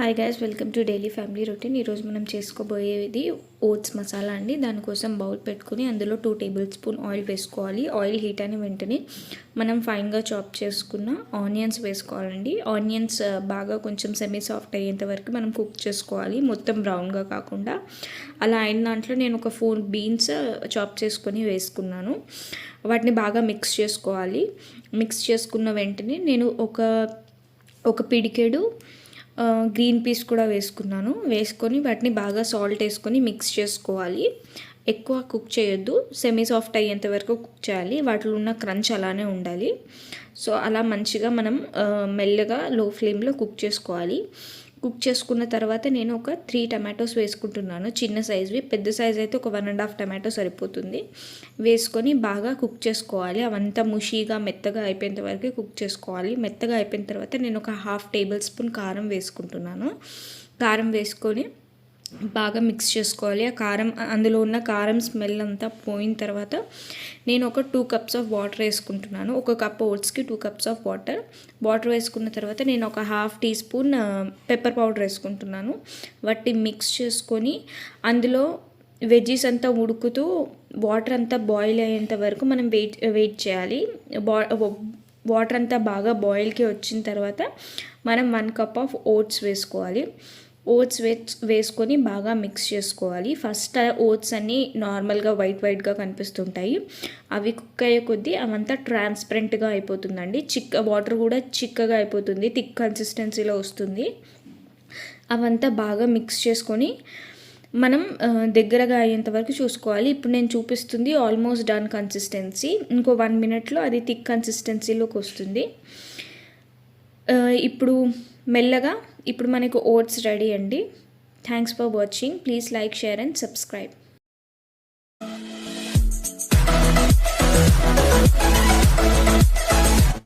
Hi guys welcome to daily family routine ఈరోజు మనం చేసుకోబోయేది oats masala అండి. దానికోసం బౌల్ పెట్టుకుని అందులో టూ టేబుల్ స్పూన్ ఆయిల్ వేసుకోవాలి. ఆయిల్ హీట్ అయిన వెంటనే మనం ఫైన్గా చాప్ చేసుకున్న ఆనియన్స్ వేసుకోవాలండి. ఆనియన్స్ బాగా కొంచెం సెమీ సాఫ్ట్ అయ్యేంత వరకు మనం కుక్ చేసుకోవాలి. మొత్తం బ్రౌన్గా కాకుండా. అలా అయిన దాంట్లో నేను ఒక ఫోర్ బీన్స్ చాప్ చేసుకొని వేసుకున్నాను. వాటిని బాగా మిక్స్ చేసుకోవాలి. మిక్స్ చేసుకున్న వెంటనే నేను ఒక ఒక పిడికెడు గ్రీన్ పీస్ కూడా వేసుకున్నాను. వేసుకొని వాటిని బాగా సాల్ట్ వేసుకొని మిక్స్ చేసుకోవాలి. ఎక్కువ కుక్ చేయొద్దు. సెమీ సాఫ్ట్ అయ్యేంత వరకు కుక్ చేయాలి. వాటిలో ఉన్న క్రంచ్ అలానే ఉండాలి. సో అలా మంచిగా మనం మెల్లగా లో ఫ్లేమ్లో కుక్ చేసుకోవాలి. కుక్ చేసుకున్న తర్వాత నేను ఒక త్రీ టమాటోస్ వేసుకుంటున్నాను. చిన్న సైజ్వి. పెద్ద సైజ్ అయితే ఒక వన్ అండ్ హాఫ్ టమాటో సరిపోతుంది. వేసుకొని బాగా కుక్ చేసుకోవాలి. అవంతా ముషీగా మెత్తగా అయిపోయేంత వరకు కుక్ చేసుకోవాలి. మెత్తగా అయిపోయిన తర్వాత నేను ఒక హాఫ్ టేబుల్ స్పూన్ కారం వేసుకుంటున్నాను. కారం వేసుకొని బాగా మిక్స్ చేసుకోవాలి. ఆ కారం అందులో ఉన్న కారం స్మెల్ అంతా పోయిన తర్వాత నేను ఒక టూ కప్స్ ఆఫ్ వాటర్ వేసుకుంటున్నాను. ఒక cup ఓట్స్కి two cups of water water వేసుకున్న తర్వాత నేను ఒక half tea spoon pepper powder వేసుకుంటున్నాను. వాటి మిక్స్ చేసుకొని అందులో వెజ్జీస్ అంతా ఉడుకుతూ వాటర్ అంతా బాయిల్ అయ్యేంత వరకు మనం వెయిట్ వెయిట్ చేయాలి. బా వాటర్ అంతా బాగా బాయిల్కి వచ్చిన తర్వాత మనం వన్ కప్ ఆఫ్ ఓట్స్ వేసుకోవాలి. ఓట్స్ వేస్ వేసుకొని బాగా మిక్స్ చేసుకోవాలి. ఫస్ట్ ఓట్స్ అన్నీ నార్మల్గా వైట్ వైట్గా కనిపిస్తుంటాయి. అవి కుక్ అయ్యే కొద్దీ అవంతా ట్రాన్స్పరెంట్గా అయిపోతుందండి. చిక్క వాటర్ కూడా చిక్కగా అయిపోతుంది. థిక్ కన్సిస్టెన్సీలో వస్తుంది. అవంతా బాగా మిక్స్ చేసుకొని మనం దగ్గరగా అయ్యేంత వరకు చూసుకోవాలి. ఇప్పుడు నేను చూపిస్తుంది ఆల్మోస్ట్ డన్ కన్సిస్టెన్సీ. ఇంకో వన్ మినిట్లో అది థిక్ కన్సిస్టెన్సీలోకి వస్తుంది. ఇప్పుడు మెల్లగా ఇప్పుడు మనకు ఓట్స్ రెడీ అండి. Thanks for watching please like share and subscribe